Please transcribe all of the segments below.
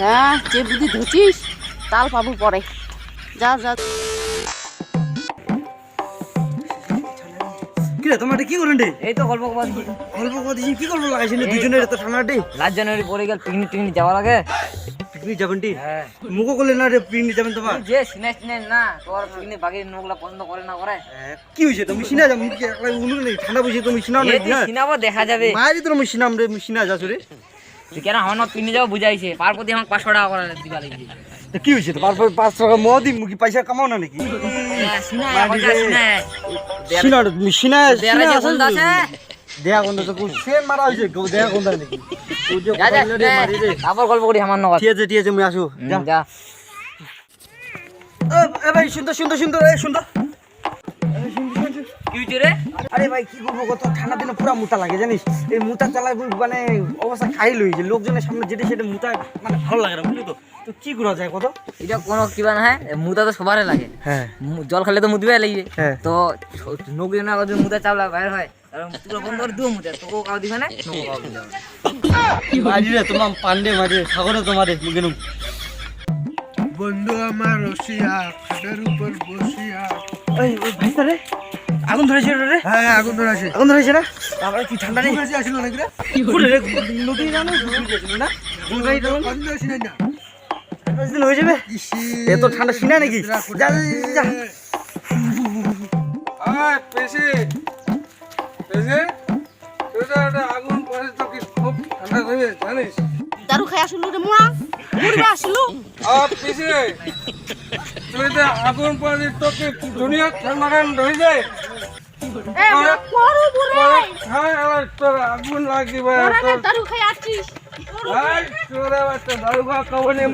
হ্যাঁ যে বুদ্ধি তাল পাবো পরে। যা যা। কি রে তোমার কি করেন রে? এই তো গল্প গল্প কি করব লাগাইছেন দুজনের তো ঠান্ডা লাস্ট জানুয়ারি পরে গেল পিকনিক টিকনিক যাওয়ার আগে। পিকনিক যাবেন টি? হ্যাঁ। মুখো করলে না রে পিকনিক যাবেন তোমার যে সিনে সিনে না তোর পিকনিক বাকি নোগুলা পছন্দ করে না করে। কি হয়েছে? তুমি সিনা মুখে একলা নেই ঠান্ডা বসে তুমি এই নেই সিনাবো দেখা যাবে। মায়েরই তো আমি সিনাম রে সিনা যাচ্ছ রে। কেন আমার না পিকনিক যাব বুঝাইছে? পার প্রতি আমাকে পাঁচশো টাকা করে দিবা লাগবে। কি হয়েছে? তোমার পাঁচ টাকা মদ মুখি পয়সা কামাও না নাকি? সিনা মারি রে। সিনা সিনা দেয়া কোন তো সেন মারা হয়েছে কেউ দেয়া কোন নাকি তুই যে কইলে মারি রে। তারপর গল্প করি আমার নগদ ঠিক আছে ঠিক আছে আমি আসো যা। যা। এ, এ ভাই সুন্দর সুন্দর সুন্দর এ সুন্দর। কি রে? আরে ভাই কি করব কত ঠান্ডা দিনে পুরো মুতা লাগে জানিস? এই মুতা চালাই মানে অবস্থা খাই লইছে লোকজনের সামনে যেটা সেটা মুতা মানে ভালো লাগে না বুঝলি তো? তো কি করা যায় কত? এটা কোনো কিবা না হ্যাঁ? মুদা তো সবারই লাগে। হ্যাঁ। জল খেলে তো মুদবে লাগবে হ্যাঁ। তো নৌকি না যদি মুদা চাপলা বাইর হয় বন্ধ আমার রসিয়া খাটের উপর বসিয়া। ওই ওই আগুন ধরেছে রে? হ্যাঁ হ্যাঁ আগুন ধরে আসে আগুন ধরেছে না? তারপরে কি ঠান্ডা নেই? কাছে আসলো নাকি রে। ফুটে রে। নদী জানো না? গাড়ি তো। বন্ধ আসি না? দশ দিন হয়ে যাবে? এত ঠান্ডা সিনা নাকি? যা যা, আয় পেশে। পেশে তোরা একটা আগুন পরে তো কি খুব ঠান্ডা হয়ে জানিস? দারু খাই আসলো রে মোয়া। মুড়বা আসলো আর পেশে। তুই তো আগুন পরে তো কি দুনিয়া ঠান্ডা ঠান্ডা হয়ে যায় হ্যাঁ তোর আগুন লাগবে ওরা তোর দারু খাই আসছিস। দারু খা খাব নে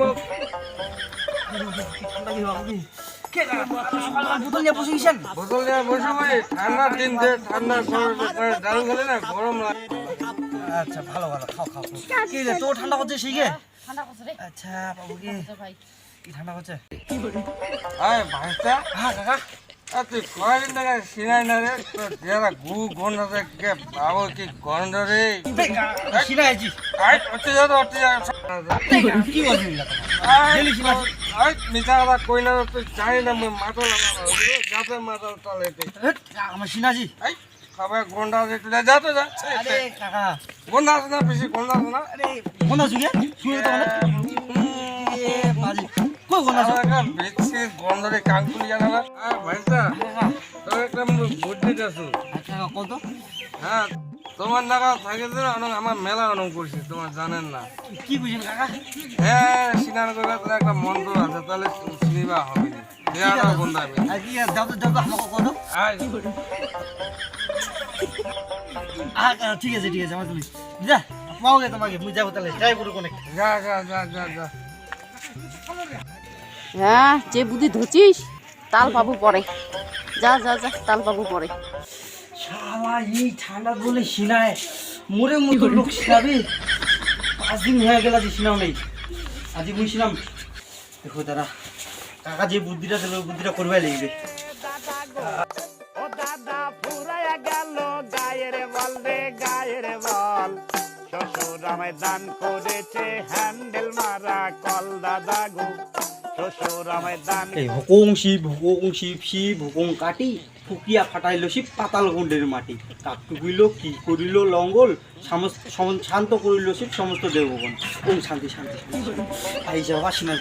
ঠান্ডার দিন যে ঠান্ডা দারু খেলে না গরম লাগে। আচ্ছা ভালো ভালো খাও খাও। কি রে তোর ঠান্ডা করছে সেই গে? ঠান্ডা করছে রে। আচ্ছা বাবু কি? ভাই? কি ঠান্ডা করছে? আয় ভাইটা? হ্যাঁ কাকা। আর তুই কয়দিন থেকে সিনাই না রে? তোর যারা গু গন্ধ থেকে বাবু কি গন্ধ রে? সিনা আছি আয় অতি যা অতি যা কি বলছিস আয় মিঠা কথা কই না তুই জানি না মুই মাথা লাগানো যাতে মাথা আমার আই খাবার গন্ডা দেখতে যা তো যা আরে কাকা। গন্ধ আছে না বেশি গন্ধ আছে না? আরে কোন আছো গে শুয়ে তো এ বাজি। আচ্ছা হ্যাঁ তোমার নাকা থাকে আমার মেলা অনেক করছি তোমার জানেন না। কি বুঝেন কাকা? হ্যাঁ স্নান করবে তোর একটা মন্ত্র আছে তাহলে শুনিবা হবে। ঠিক আছে ঠিক আছে আমার তুমি যা পাও গে তোমাকে মুই যাব তাহলে ট্রাই করো কোনে যা যা যা যা যা। হ্যাঁ যে বুদ্ধি ধরছিস তাল পাবো পরে। যা যা যা তাল পাবো পরে। শালা এই ঠান্ডা বলে সিনায়। মোরে মতো লোক সিনাবে। পাঁচ দিন হয়ে গেল সিনাও নেই। আজি দেখো দাদা কাকা যে বুদ্ধিটা দিল বুদ্ধিটা করবাই লাগবে। দাদা ফুরাইয়া গেল গায়ের বল রে গায়ের বল শ্বশুর আমায় দান করেছে হ্যান্ডেল মারা কল দাদা গো। এই হুকুং শিব হুকুং শিব শিব কাটি, ফুকিয়া ফাটাইল শিব পাতাল গন্ডের মাটি। কাকটু কইল, কি করিল, লঙ্গল শান্ত করিল শিব সমস্ত দেবগণ। ওম শান্তি শান্তি আই যাওয়া সিনার